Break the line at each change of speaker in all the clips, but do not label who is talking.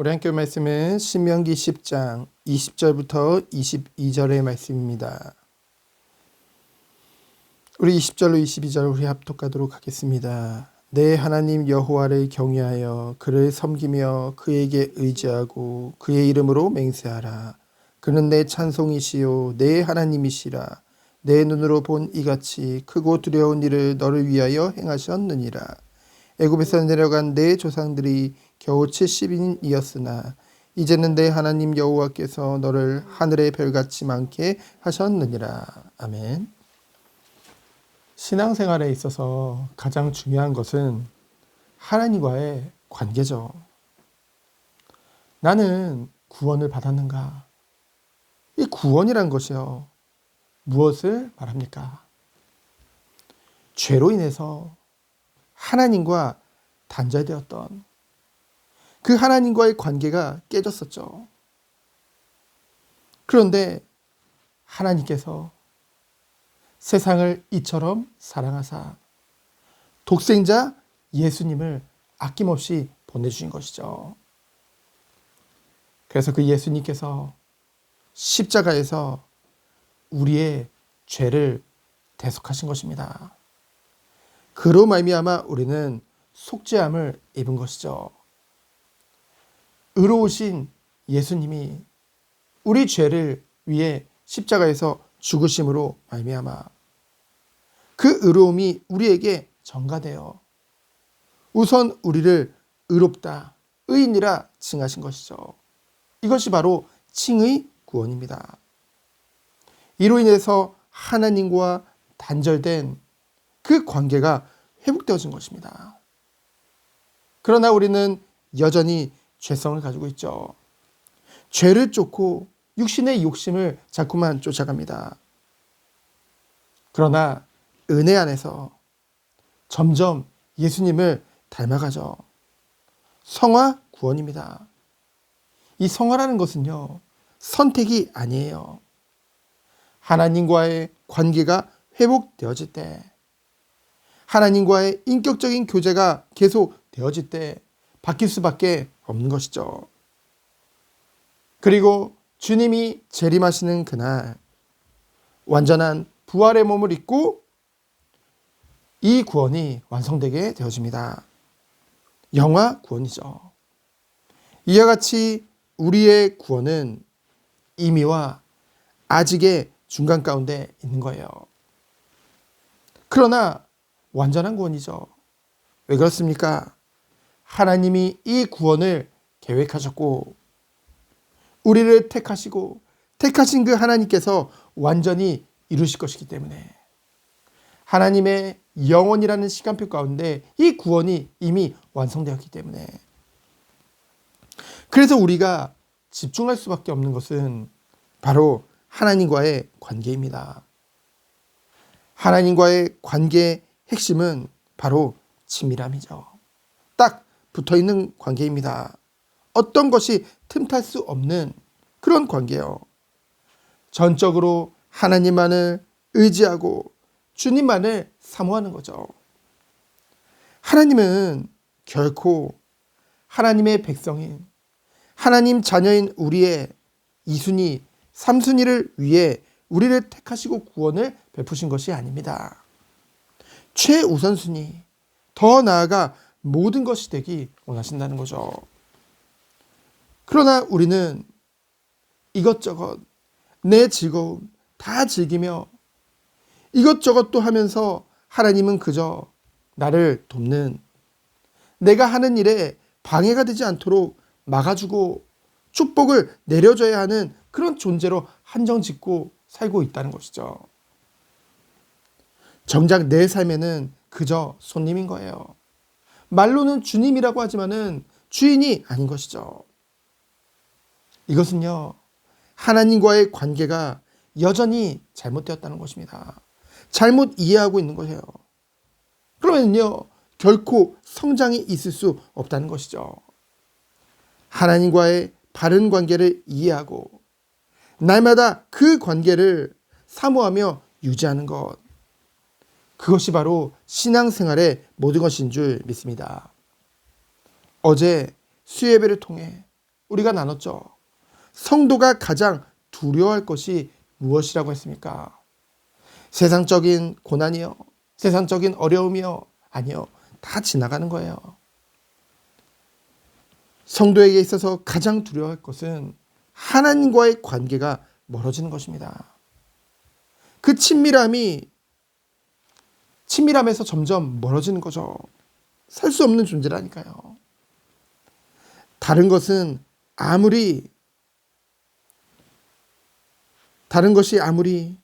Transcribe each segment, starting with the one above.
우리 학교 말씀은 신명기 10장 20절부터 22절의 말씀입니다. 우리 20절로 22절 우리 합독하도록 하겠습니다. 내 하나님 여호와를 경외하여 그를 섬기며 그에게 의지하고 그의 이름으로 맹세하라. 그는 내 찬송이시요 내 하나님이시라. 내 눈으로 본 이같이 크고 두려운 일을 너를 위하여 행하셨느니라. 애굽에서 내려간 내 조상들이 겨우 70인이었으나 이제는 내 하나님 여호와께서 너를 하늘의 별같이 많게 하셨느니라. 아멘. 신앙생활에 있어서 가장 중요한 것은 하나님과의 관계죠. 나는 구원을 받았는가? 이 구원이란 것이요. 무엇을 말합니까? 죄로 인해서 하나님과 단절되었던 그 하나님과의 관계가 깨졌었죠. 그런데 하나님께서 세상을 이처럼 사랑하사 독생자 예수님을 아낌없이 보내주신 것이죠. 그래서 그 예수님께서 십자가에서 우리의 죄를 대속하신 것입니다. 그로 말미암아 우리는 속죄함을 입은 것이죠. 의로우신 예수님이 우리 죄를 위해 십자가에서 죽으심으로 말미암아 그 의로움이 우리에게 전가되어 우선 우리를 의롭다 의인이라 칭하신 것이죠. 이것이 바로 칭의 구원입니다. 이로 인해서 하나님과 단절된 그 관계가 회복되어진 것입니다. 그러나 우리는 여전히 죄성을 가지고 있죠. 죄를 쫓고 육신의 욕심을 자꾸만 쫓아갑니다. 그러나 은혜 안에서 점점 예수님을 닮아가죠. 성화 구원입니다. 이 성화라는 것은요, 선택이 아니에요. 하나님과의 관계가 회복되어질 때, 하나님과의 인격적인 교제가 계속 되어질 때 바뀔 수밖에 없는 것이죠. 그리고 주님이 재림하시는 그날 완전한 부활의 몸을 입고 이 구원이 완성되게 되어집니다. 영화 구원이죠. 이와 같이 우리의 구원은 이미와 아직의 중간 가운데 있는 거예요. 그러나 완전한 구원이죠. 왜 그렇습니까? 하나님이 이 구원을 계획하셨고 우리를 택하시고 택하신 그 하나님께서 완전히 이루실 것이기 때문에 하나님의 영원이라는 시간표 가운데 이 구원이 이미 완성되었기 때문에 그래서 우리가 집중할 수밖에 없는 것은 바로 하나님과의 관계입니다. 하나님과의 관계의 핵심은 바로 친밀함이죠. 딱 붙어 있는 관계입니다. 어떤 것이 틈탈 수 없는 그런 관계요. 전적으로 하나님만을 의지하고 주님만을 사모하는 거죠. 하나님은 결코 하나님의 백성인 하나님 자녀인 우리의 이순이 삼순이를 위해 우리를 택하시고 구원을 베푸신 것이 아닙니다. 최우선순위, 더 나아가 모든 것이 되기 원하신다는 거죠. 그러나 우리는 이것저것 내 즐거움 다 즐기며 이것저것 또 하면서 하나님은 그저 나를 돕는 내가 하는 일에 방해가 되지 않도록 막아주고 축복을 내려줘야 하는 그런 존재로 한정 짓고 살고 있다는 것이죠. 정작 내 삶에는 그저 손님인 거예요. 말로는 주님이라고 하지만은 주인이 아닌 것이죠. 이것은요, 하나님과의 관계가 여전히 잘못되었다는 것입니다. 잘못 이해하고 있는 거예요. 그러면요, 결코 성장이 있을 수 없다는 것이죠. 하나님과의 바른 관계를 이해하고, 날마다 그 관계를 사모하며 유지하는 것. 그것이 바로 신앙생활의 모든 것인 줄 믿습니다. 어제 수예배를 통해 우리가 나눴죠. 성도가 가장 두려워할 것이 무엇이라고 했습니까? 세상적인 고난이요. 세상적인 어려움이요. 아니요. 다 지나가는 거예요. 성도에게 있어서 가장 두려워할 것은 하나님과의 관계가 멀어지는 것입니다. 그 친밀함이 친밀함에서 점점 멀어지는 거죠. 살 수 없는 존재라니까요. 다른 것은 아무리 다른 것이 아무리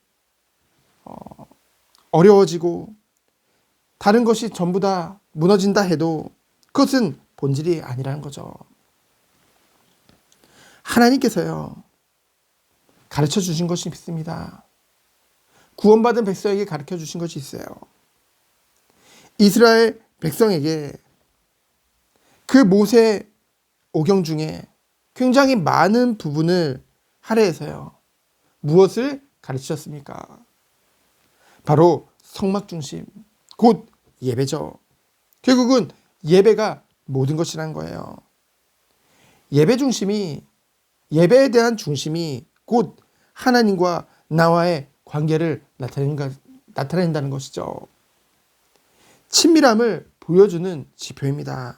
어, 어려워지고 다른 것이 전부 다 무너진다 해도 그것은 본질이 아니라는 거죠. 하나님께서요 가르쳐 주신 것이 있습니다. 구원받은 백성에게 가르쳐 주신 것이 있어요. 이스라엘 백성에게 그 모세 오경 중에 굉장히 많은 부분을 할애해서요. 무엇을 가르치셨습니까? 바로 성막 중심, 곧 예배죠. 결국은 예배가 모든 것이란 거예요. 예배 중심이, 예배에 대한 중심이 곧 하나님과 나와의 관계를 나타낸다는 것이죠. 친밀함을 보여주는 지표입니다.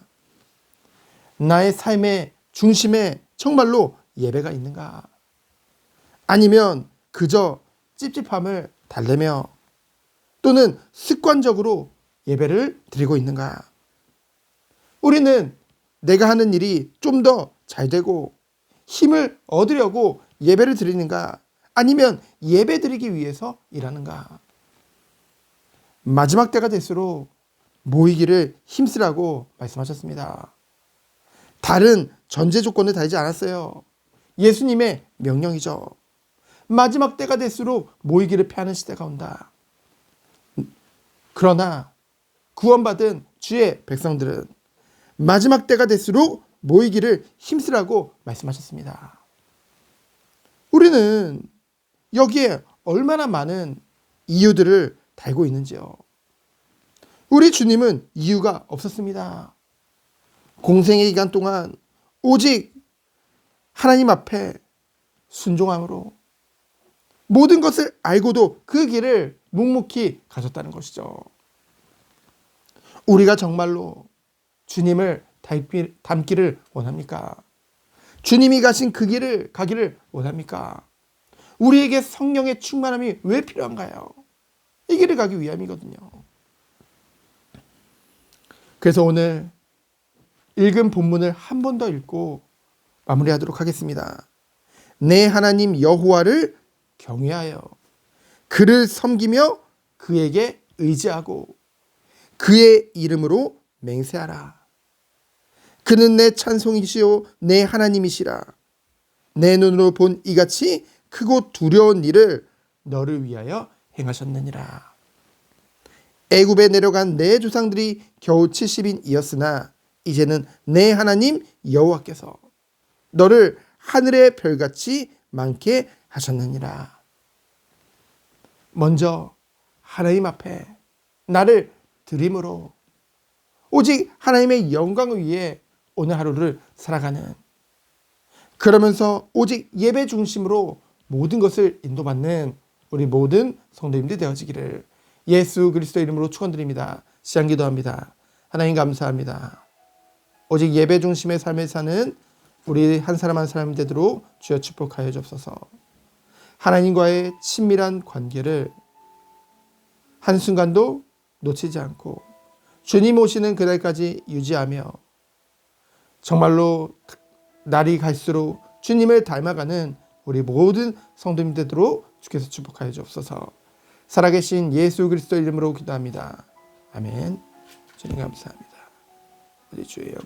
나의 삶의 중심에 정말로 예배가 있는가? 아니면 그저 찝찝함을 달래며 또는 습관적으로 예배를 드리고 있는가? 우리는 내가 하는 일이 좀 더 잘 되고 힘을 얻으려고 예배를 드리는가? 아니면 예배 드리기 위해서 일하는가? 마지막 때가 될수록 모이기를 힘쓰라고 말씀하셨습니다. 다른 전제 조건을 달지 않았어요. 예수님의 명령이죠. 마지막 때가 될수록 모이기를 패하는 시대가 온다. 그러나 구원받은 주의 백성들은 마지막 때가 될수록 모이기를 힘쓰라고 말씀하셨습니다. 우리는 여기에 얼마나 많은 이유들을 달고 있는지요. 우리 주님은 이유가 없었습니다. 공생의 기간 동안 오직 하나님 앞에 순종함으로 모든 것을 알고도 그 길을 묵묵히 가셨다는 것이죠. 우리가 정말로 주님을 닮기, 닮기를 원합니까? 주님이 가신 그 길을 가기를 원합니까? 우리에게 성령의 충만함이 왜 필요한가요? 이 길을 가기 위함이거든요. 그래서 오늘 읽은 본문을 한 번 더 읽고 마무리하도록 하겠습니다. 내 하나님 여호와를 경외하여 그를 섬기며 그에게 의지하고 그의 이름으로 맹세하라. 그는 내 찬송이시요 내 하나님이시라. 내 눈으로 본 이같이 크고 두려운 일을 너를 위하여 행하셨느니라. 애굽에 내려간 내 조상들이 겨우 70인이었으나 이제는 내 하나님 여호와께서 너를 하늘의 별같이 많게 하셨느니라. 먼저 하나님 앞에 나를 드림으로 오직 하나님의 영광을 위해 오늘 하루를 살아가는 그러면서 오직 예배 중심으로 모든 것을 인도받는 우리 모든 성도님들 되어지기를 예수 그리스도 이름으로 축원드립니다. 시간 기도합니다. 하나님 감사합니다. 오직 예배 중심의 삶을 사는 우리 한 사람 한 사람 되도록 주여 축복하여 주옵소서. 하나님과의 친밀한 관계를 한순간도 놓치지 않고 주님 오시는 그날까지 유지하며 정말로 날이 갈수록 주님을 닮아가는 우리 모든 성도님 되도록 주께서 축복하여 주옵소서. 살아계신 예수 그리스도 이름으로 기도합니다. 아멘. 주님 감사합니다. 우리 주의 영광